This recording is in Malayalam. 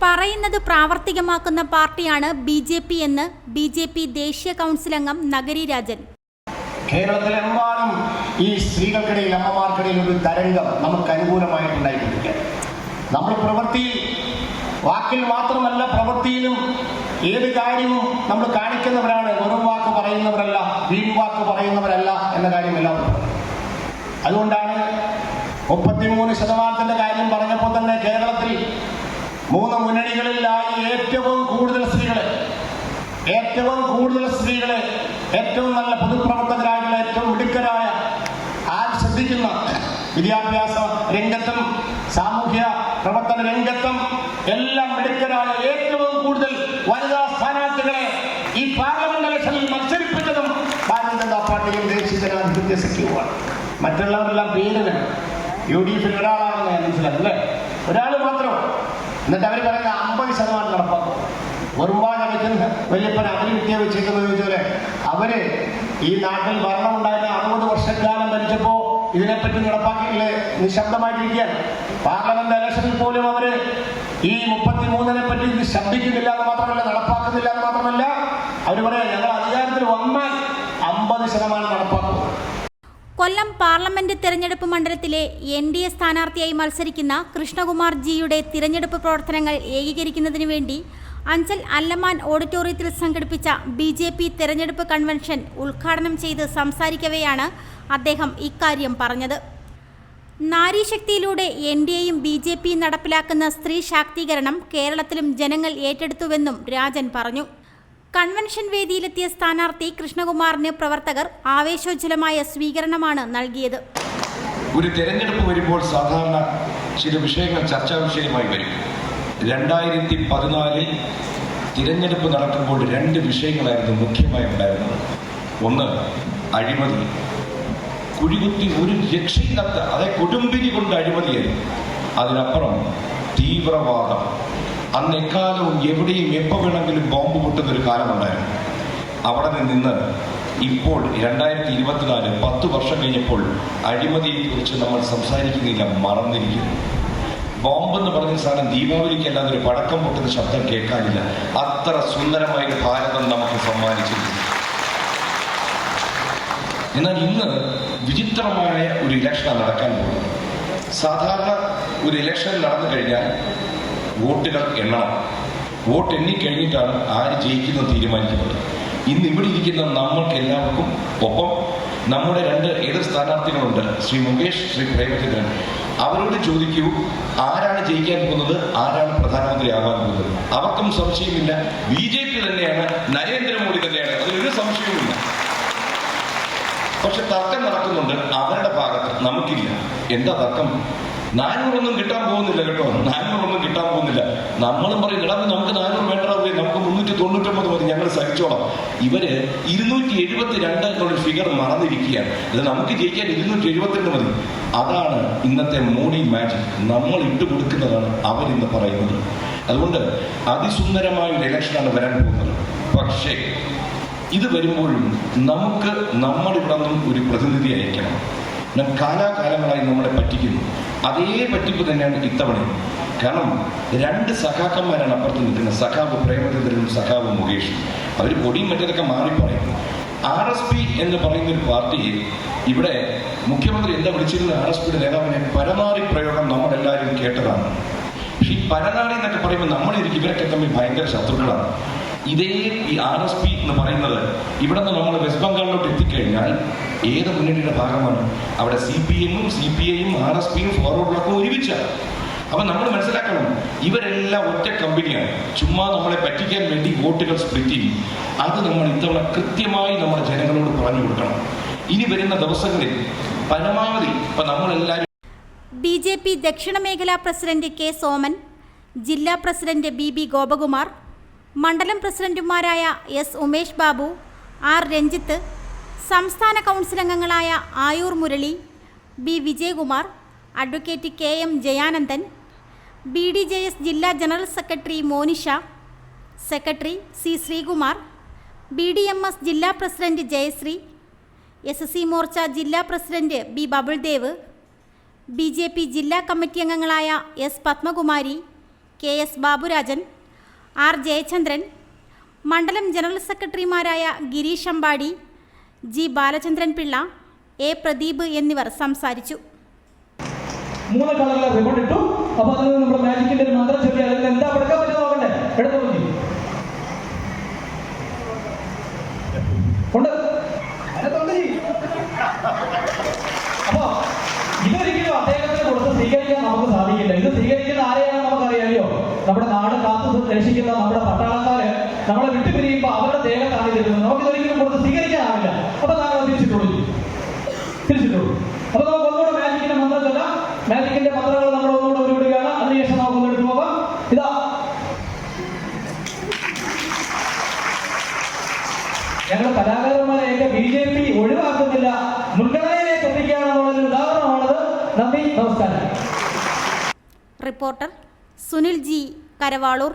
പറയുന്നത് പ്രാവർത്തികമാക്കുന്ന പാർട്ടിയാണ് ബി ജെ പി എന്ന് ബി ജെ പി ദേശീയ കൗൺസിൽ അംഗം നഗരി രാജൻ. കേരളത്തിലെമ്പാടും ഈ സ്ത്രീകൾക്കിടയിൽ അമ്മമാർക്കിടയിൽ ഒരു തരംഗം നമുക്ക് അനുകൂലമായിട്ടുണ്ടായിരിക്കുക നമ്മൾ പ്രവൃത്തിയിൽ വാക്കിൽ മാത്രമല്ല പ്രവൃത്തിയിലും ഏത് കാര്യവും നമ്മൾ കാണിക്കുന്നവരാണ്. വെറും വാക്ക് പറയുന്നവരല്ല വീൺ വാക്ക് പറയുന്നവരല്ല എന്ന കാര്യം എല്ലാവരും അതുകൊണ്ടാണ് മുപ്പത്തിമൂന്ന് ശതമാനത്തിന്റെ കാര്യം പറഞ്ഞപ്പോൾ തന്നെ കേരളത്തിൽ മൂന്ന് മുന്നണികളിലായി ഏറ്റവും കൂടുതൽ സ്ത്രീകളെ. ഏറ്റവും കൂടുതൽ സ്ത്രീകളെ ഏറ്റവും നല്ല പൊതുപ്രവർത്തകരായിട്ടുള്ള ഏറ്റവും മിടുക്കരായ ആ ശ്രദ്ധിക്കുന്ന വിദ്യാഭ്യാസ രംഗത്തും സാമൂഹ്യ പ്രവർത്തന രംഗത്തും എല്ലാം മിടുക്കരായ ഏറ്റവും കൂടുതൽ വനിതാ സ്ഥാനാർത്ഥികളെ ഈ പാർലമെന്റ് ഇലക്ഷനിൽ മത്സരിപ്പിച്ചതും ഭാരതീയ ജനതാ പാർട്ടിയും ദേശീയ ജനാധിപത്യ സഖ്യവുമാണ്. മറ്റുള്ളവരെല്ലാം പേരിന് യു ഡി എഫിൽ ഒരാളാണെന്ന് മനസ്സിലാക്കുന്നത് അല്ലേ? ഒരാൾ എന്നിട്ട് അവർ പറയുന്ന അമ്പത് ശതമാനം നടപ്പാക്കും. ഒരുപാട് വെക്കുന്ന വലിയപ്പൻ അവർ വിദ്യ വെച്ചേക്കുന്നത് ചോദിച്ചാൽ അവർ ഈ നാട്ടിൽ ഭരണം ഉണ്ടായിരുന്ന അറുപത് വർഷക്കാലം ഭരിച്ചപ്പോ ഇതിനെപ്പറ്റി നടപ്പാക്കിയില്ലേ? നിശബ്ദമായിട്ടിരിക്കുകയാണ്. പാർലമെന്റ് ഇലക്ഷനിൽ പോലും അവർ ഈ മുപ്പത്തി മൂന്നിനെ പറ്റി ഇത് ശബ്ദിക്കുന്നില്ല എന്ന് മാത്രമല്ല നടപ്പാക്കുന്നില്ല എന്ന് മാത്രമല്ല അവർ പറയാം ഞങ്ങൾ അധികാരത്തിൽ വന്നാൽ അമ്പത് ശതമാനം നടപ്പാക്കും. കൊല്ലം പാർലമെന്റ് തെരഞ്ഞെടുപ്പ് മണ്ഡലത്തിലെ എൻ ഡി എ സ്ഥാനാർത്ഥിയായി മത്സരിക്കുന്ന കൃഷ്ണകുമാർ ജിയുടെ തിരഞ്ഞെടുപ്പ് പ്രവർത്തനങ്ങൾ ഏകീകരിക്കുന്നതിനു വേണ്ടി അഞ്ചൽ അല്ലമാൻ ഓഡിറ്റോറിയത്തിൽ സംഘടിപ്പിച്ച ബി ജെ പി തെരഞ്ഞെടുപ്പ് കൺവെൻഷൻ ഉദ്ഘാടനം ചെയ്ത് സംസാരിക്കവെയാണ് അദ്ദേഹം ഇക്കാര്യം പറഞ്ഞത്. നാരീശക്തിയിലൂടെ എൻ ഡി എയും ബി ജെ പിയും നടപ്പിലാക്കുന്ന സ്ത്രീ ശാക്തീകരണം കേരളത്തിലും ജനങ്ങൾ ഏറ്റെടുത്തുവെന്നും രാജൻ പറഞ്ഞു. കൺവെൻഷൻ വേദിയിലെത്തിയ സ്ഥാനാർത്ഥി കൃഷ്ണകുമാറിന് പ്രവർത്തകർ ആവേശോജ്വലമായ സ്വീകരണമാണ് നൽകിയത്. ഒരു തെരഞ്ഞെടുപ്പ് വരുമ്പോൾ സാധാരണ ചില വിഷയങ്ങൾ ചർച്ചാ വിഷയമായി വരും. രണ്ടായിരത്തി പതിനാലിൽ തിരഞ്ഞെടുപ്പ് നടക്കുമ്പോൾ രണ്ട് വിഷയങ്ങളായിരുന്നു മുഖ്യമായി ഉണ്ടായിരുന്നത്. ഒന്ന് അഴിമതി. കുഴികുത്തി ഒരു രക്ഷയില്ലാത്ത അതായത് കൊടുമ്പിരി കൊണ്ട് അഴിമതിയായിരുന്നു അതിനപ്പുറം തീവ്രവാദം. അന്ന് എക്കാലവും എവിടെയും എപ്പോൾ വേണമെങ്കിലും ബോംബ് പൊട്ടുന്ന ഒരു കാലമുണ്ടായിരുന്നു. അവിടെ നിന്ന് ഇപ്പോൾ രണ്ടായിരത്തി ഇരുപത്തിനാല് പത്ത് വർഷം കഴിഞ്ഞപ്പോൾ അഴിമതിയെക്കുറിച്ച് നമ്മൾ സംസാരിക്കുന്നില്ല മറന്നിരിക്കുന്നു. ബോംബ് എന്ന് പറഞ്ഞ സാധനം ദീപാവലിക്ക് അല്ലാതെ ഒരു പടക്കം പൊട്ടുന്ന ശബ്ദം കേൾക്കാനില്ല. അത്ര സുന്ദരമായ ഒരു ഭാരതം നമുക്ക് സമ്മാനിച്ചിരുന്നു. എന്നാൽ ഇന്ന് വിചിത്രമായ ഒരു ഇലക്ഷനാണ് നടക്കാൻ പോകുന്നത്. സാധാരണ ഒരു ഇലക്ഷൻ നടന്നു കഴിഞ്ഞാൽ വോട്ടുകൾ എണ്ണണം. വോട്ട് എണ്ണിക്കഴിഞ്ഞിട്ടാണ് ആര് ജയിക്കുന്നത് തീരുമാനിക്കുന്നത്. ഇന്ന് ഇവിടെ ഇരിക്കുന്ന നമ്മൾക്ക് എല്ലാവർക്കും ഒപ്പം നമ്മുടെ രണ്ട് എതിർ സ്ഥാനാർത്ഥികളുണ്ട് ശ്രീ മുകേഷ് ശ്രീ പ്രേമചന്ദ്രൻ. അവരോട് ചോദിക്കൂ ആരാണ് ജയിക്കാൻ പോകുന്നത് ആരാണ് പ്രധാനമന്ത്രി ആകാൻ പോകുന്നത്? അവർക്കും സംശയമില്ല. ബി ജെ പി തന്നെയാണ് നരേന്ദ്രമോദി തന്നെയാണ്. അതിലൊരു സംശയവുമില്ല. പക്ഷെ തർക്കം നടക്കുന്നുണ്ട്. അവരുടെ ഭാഗത്ത് നമുക്കില്ല. എന്താ തർക്കം? നാനൂറൊന്നും കിട്ടാൻ പോകുന്നില്ല കേട്ടോ. നാനൂറൊന്നും കിട്ടാൻ പോകുന്നില്ല. നമ്മളും പറയും എടാ നമുക്ക് നാനൂറ് വേണ്ട പോയി നമുക്ക് മുന്നൂറ്റി തൊണ്ണൂറ്റൊമ്പത് മതി ഞങ്ങൾ സഹിച്ചോളാം. ഇവർ ഇരുന്നൂറ്റി എഴുപത്തി രണ്ട് എന്നുള്ള ഫിഗർ മറന്നിരിക്കുകയാണ്. ഇത് നമുക്ക് ജയിക്കാൻ ഇരുന്നൂറ്റി എഴുപത്തിരണ്ട് മതി. അതാണ് ഇന്നത്തെ മോഡി മാജിക്. നമ്മൾ ഇട്ട് കൊടുക്കുന്നതാണ് അവരിന്ന് പറയുന്നത്. അതുകൊണ്ട് അതിസുന്ദരമായ ഒരു ഇലക്ഷനാണ് വരാൻ പോകുന്നത്. പക്ഷേ ഇത് വരുമ്പോഴും നമുക്ക് നമ്മളിവിടെ നിന്നും ഒരു പ്രതിനിധി അയക്കണം. നം കാലാകാലങ്ങളായി നമ്മളെ പറ്റിക്കുന്നു. അതേ പറ്റിപ്പ് തന്നെയാണ് ഇത്തവണ. കാരണം രണ്ട് സഖാക്കന്മാരാണ് അപ്പുറത്ത് നിൽക്കുന്നത്. സഖാവ് പ്രേമചന്ദ്രനും സഖാവ് മുകേഷും. അവർ പൊടിയും മറ്റേതൊക്കെ മാറി പറയുന്നു ആർ എസ് പി എന്ന് പറയുന്ന ഒരു പാർട്ടിയെ ഇവിടെ മുഖ്യമന്ത്രി എന്താ വിളിച്ചിരുന്ന ആർ എസ് പിയുടെ നേതാവിനെ പരമാറി പ്രയോഗം നമ്മളെല്ലാവരും കേട്ടതാണ്. പക്ഷെ ഈ പരനാറി എന്നൊക്കെ പറയുമ്പോൾ നമ്മളിരിക്കും. ഇവരൊക്കെ തമ്മിൽ ഭയങ്കര ശത്രുക്കളാണ്. ഇതേ ഈ ആർ എസ് പി എന്ന് പറയുന്നത് ഇവിടെ നിന്ന് നമ്മൾ വെസ്റ്റ് ബംഗാളിലോട്ട് എത്തിക്കഴിഞ്ഞാൽ ഏത് മുന്നണിയുടെ ഭാഗമാണ്? അവിടെ സി പി എമ്മും സി പി ഐയും ആർ എസ് പിയും ഫോർവേഡ് ബ്ലോക്കും ഒരുമിച്ചാണ് അപ്പൊ നമ്മൾ മനസ്സിലാക്കണം ഇവരെല്ലാം ഒറ്റ കമ്പനിയാണ്. ചുമ്മാ നമ്മളെ പറ്റിക്കാൻ വേണ്ടി വോട്ടുകൾ സ്പ്ലിറ്റ് ചെയ്യും. അത് നമ്മൾ ഇത്തവണ കൃത്യമായി നമ്മുടെ ജനങ്ങളോട് പറഞ്ഞു കൊടുക്കണം. ഇനി വരുന്ന ദിവസങ്ങളിൽ പരമാവധി ഇപ്പൊ നമ്മളെല്ലാവരും ബി ജെ പി ദക്ഷിണ മേഖലാ പ്രസിഡന്റ് കെ സോമൻ ജില്ലാ പ്രസിഡന്റ് ബി ബി ഗോപകുമാർ മണ്ഡലം പ്രസിഡന്റുമാരായ എസ് ഉമേഷ് ബാബു ആർ രഞ്ജിത്ത് സംസ്ഥാന കൗൺസിൽ അംഗങ്ങളായ Ayur Murali B Vijayakumar advocate K M Jayanandan B D J S ജില്ലാ general secretary Monisha secretary C Sreekumar B D M S ജില്ലാ president Jayasree S S C Morcha ജില്ലാ president B Babildev B J P ജില്ലാ കമ്മിറ്റി അംഗങ്ങളായ S Padmakumari K S Baburajan R Jayachandran മണ്ഡലം ജനറൽ സെക്രട്ടറിമാരായ ഗിരീഷ് അമ്പാടി ജി ബാലചന്ദ്രൻ പിള്ള എ പ്രദീപ് എന്നിവർ സംസാരിച്ചു. മൂന്ന് കളറിലെ റിബൺ ഇട്ടു. അപ്പൊ അതിൽ നിന്ന് മാജിക്കിന്റെ ഒരു എന്താ ഇതൊരിക്കലും അദ്ദേഹത്തിന് കൊടുത്ത് സ്വീകരിക്കാൻ നമുക്ക് സാധിക്കില്ല. ഇത് സ്വീകരിക്കുന്ന ആരെയാണ് നമുക്കറിയാമല്ലോ. നമ്മുടെ നാട് രക്ഷിക്കുന്ന നമ്മുടെ പട്ടാളക്കാര് നമ്മളെ വിട്ടുപിരിയുമ്പോൾ അവരുടെ ദേഹത്താണ് ഇതിരുന്നത് നമുക്ക് ഇതൊരിക്കലും കൊടുത്ത് സ്വീകരിക്കാനാവില്ല. അപ്പൊ താങ്കൾ തിരിച്ചിട്ടുള്ളൂ. തിരിച്ചിട്ടുള്ളൂ അപ്പൊ നമുക്ക് ഒന്നുകൂടെ മാജിക്കിന്റെ മന്ത്രം മാജിക്കിന്റെ മന്ത്രങ്ങൾ നമ്മൾ ഒന്നുകൂടെ ഒരുവിടുകയാണ്. അതിനുശേഷം നമുക്ക് ഒന്ന് പോകാം ഇതാ. ഞങ്ങൾ കലാകാരന്മാരെയൊക്കെ ബി ജെ പി ഒഴിവാക്കുന്നില്ല. മുൻഗണനയിലേക്ക് എത്തിക്കുകയാണെന്നുള്ളൊരു ഉദാഹരണമാണത്. നന്ദി നമസ്കാരം. Reporter Sunil G Karavalur.